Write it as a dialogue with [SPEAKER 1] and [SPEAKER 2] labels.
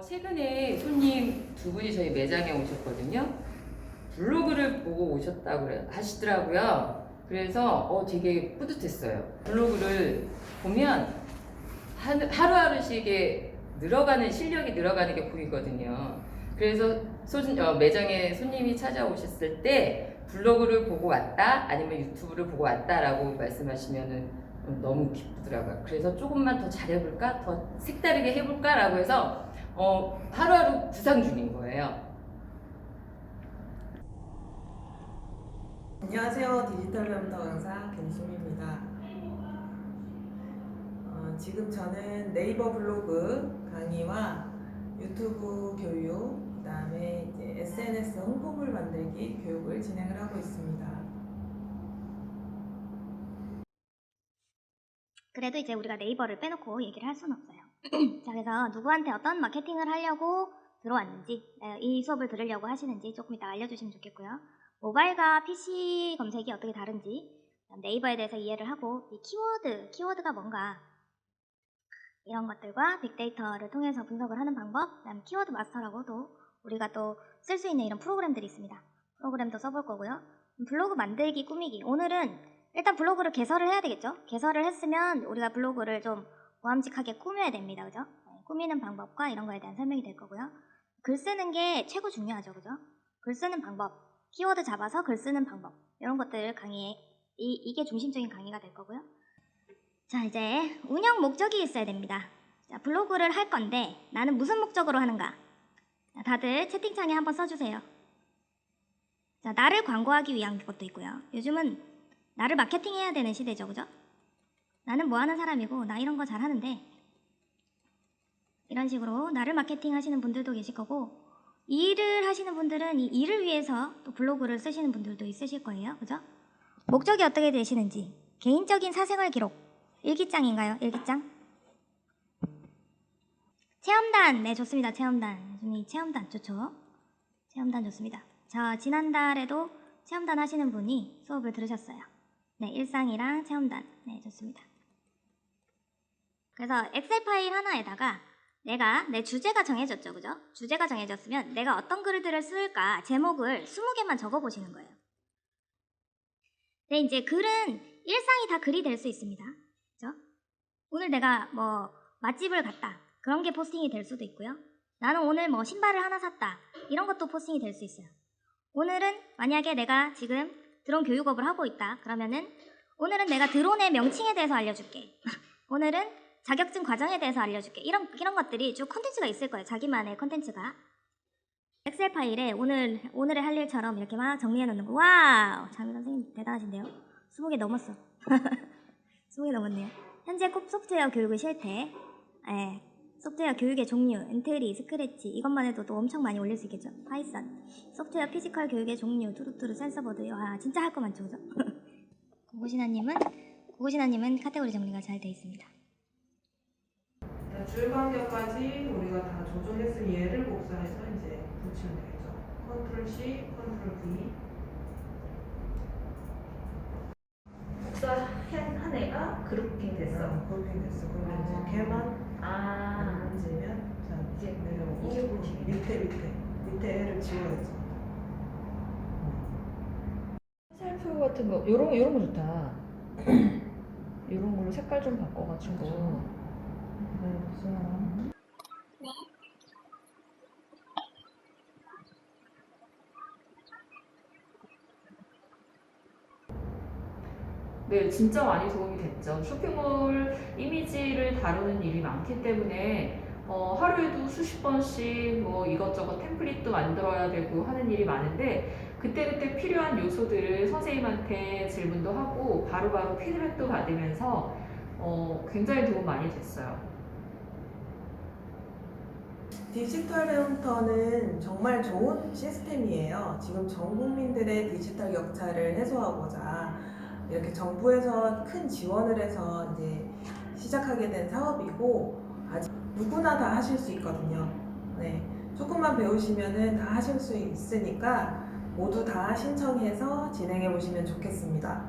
[SPEAKER 1] 최근에 손님 두 분이 저희 매장에 오셨거든요. 블로그를 보고 오셨다고 하시더라고요. 그래서 어, 되게 뿌듯했어요. 블로그를 보면 하루하루씩 이게 늘어가는 실력이 늘어가는 게 보이거든요. 그래서 소진- 어, 매장에 손님이 찾아오셨을 때 블로그를 보고 왔다 아니면 유튜브를 보고 왔다라고 말씀하시면 너무 기쁘더라고요. 그래서 조금만 더 잘해볼까, 더 색다르게 해볼까라고 해서 어, 하루하루 구상 중인 거예요.
[SPEAKER 2] 안녕하세요. 디지털 배움터 강사 김수미입니다. 어, 지금 저는 네이버 블로그 강의와 유튜브 교육, 그 다음에 이제 SNS 홍보물 만들기 교육을 진행을 하고 있습니다.
[SPEAKER 3] 그래도 이제 우리가 네이버를 빼놓고 얘기를 할 수는 없어요. 자, 그래서 누구한테 어떤 마케팅을 하려고 들어왔는지, 네, 이 수업을 들으려고 하시는지 조금 이따 알려주시면 좋겠고요. 모바일과 PC 검색이 어떻게 다른지, 네이버에 대해서 이해를 하고, 이 키워드, 키워드가 뭔가, 이런 것들과 빅데이터를 통해서 분석을 하는 방법, 그다음 키워드 마스터라고도 우리가 또 쓸 수 있는 이런 프로그램들이 있습니다. 프로그램도 써볼 거고요. 블로그 만들기, 꾸미기. 오늘은 일단 블로그를 개설을 해야 되겠죠? 개설을 했으면 우리가 블로그를 좀 보암직하게 꾸며야 됩니다. 그죠? 네, 꾸미는 방법과 이런 거에 대한 설명이 될 거고요. 글 쓰는 게 최고 중요하죠. 그죠? 글 쓰는 방법, 키워드 잡아서 글 쓰는 방법, 이런 것들 강의에, 이, 이게 중심적인 강의가 될 거고요. 자, 이제 운영 목적이 있어야 됩니다. 자, 블로그를 할 건데 나는 무슨 목적으로 하는가? 자, 다들 채팅창에 한번 써주세요. 자, 나를 광고하기 위한 것도 있고요. 요즘은 나를 마케팅해야 되는 시대죠, 그죠? 나는 뭐 하는 사람이고, 나 이런 거 잘하는데, 이런 식으로 나를 마케팅 하시는 분들도 계실 거고, 일을 하시는 분들은 이 일을 위해서 또 블로그를 쓰시는 분들도 있으실 거예요, 그죠? 목적이 어떻게 되시는지, 개인적인 사생활 기록, 일기장인가요, 일기장? 체험단, 네, 좋습니다, 체험단. 요즘 체험단 좋죠? 체험단 좋습니다. 자, 지난달에도 체험단 하시는 분이 수업을 들으셨어요. 네, 일상이랑 체험단. 네, 좋습니다. 그래서 엑셀 파일 하나에다가 내가 내 주제가 정해졌죠, 그죠? 주제가 정해졌으면 내가 어떤 글들을 쓸까 제목을 20개만 적어 보시는 거예요. 네, 이제 글은 일상이 다 글이 될 수 있습니다. 그죠? 오늘 내가 뭐 맛집을 갔다. 그런 게 포스팅이 될 수도 있고요. 나는 오늘 뭐 신발을 하나 샀다. 이런 것도 포스팅이 될 수 있어요. 오늘은 만약에 내가 지금 드론 교육업을 하고 있다. 그러면은 오늘은 내가 드론의 명칭에 대해서 알려줄게. 오늘은 자격증 과정에 대해서 알려줄게. 이런 이런 것들이 쭉 컨텐츠가 있을 거예요. 자기만의 컨텐츠가. 엑셀 파일에 오늘 오늘의 할 일처럼 이렇게 막 정리해 놓는 거. 와우, 장미 선생님 대단하신데요. 20개 넘었어. 20개 넘었네요. 현재 콥 소프트웨어 교육의 실태. 예. 소프트웨어 교육의 종류, 엔트리, 스크래치 이것만 해도 또 엄청 많이 올릴 수 있겠죠. 파이썬, 소프트웨어 피지컬 교육의 종류, 투루투루, 센서보드. 와 진짜 할 거 많죠, 그죠? 고고신아님은 고고신아님은 카테고리 정리가 잘 돼 있습니다.
[SPEAKER 2] 줄 간격까지 우리가 다 조정했으니 얘를 복사해서 이제 붙이면 되겠죠. 컨트롤 C, 컨트롤 V.
[SPEAKER 4] 복사한 한 애가 그룹핑 됐어.
[SPEAKER 2] 어, 그렇게 됐어. 그러면 이제 걔만
[SPEAKER 4] 아,
[SPEAKER 2] 만지면 자
[SPEAKER 4] 이제
[SPEAKER 2] 내려오고
[SPEAKER 4] 이게 뭐지?
[SPEAKER 2] 밑에 밑에 밑에 애를 지워야지.
[SPEAKER 4] 살표 같은 거, 요런, 요런 거 좋다. 요런 걸로 색깔 좀 바꿔가지고. 네?
[SPEAKER 1] 네, 진짜 많이 도움이 됐죠. 쇼핑몰 이미지를 다루는 일이 많기 때문에 어, 하루에도 수십 번씩 뭐 이것저것 템플릿도 만들어야 되고 하는 일이 많은데 그때그때 필요한 요소들을 선생님한테 질문도 하고 바로 바로 피드백도 받으면서 어, 굉장히 도움 많이 됐어요.
[SPEAKER 2] 디지털 배움터는 정말 좋은 시스템이에요. 지금 전 국민들의 디지털 격차를 해소하고자 이렇게 정부에서 큰 지원을 해서 이제 시작하게 된 사업이고 아직 누구나 다 하실 수 있거든요. 네, 조금만 배우시면은 다 하실 수 있으니까 모두 다 신청해서 진행해 보시면 좋겠습니다.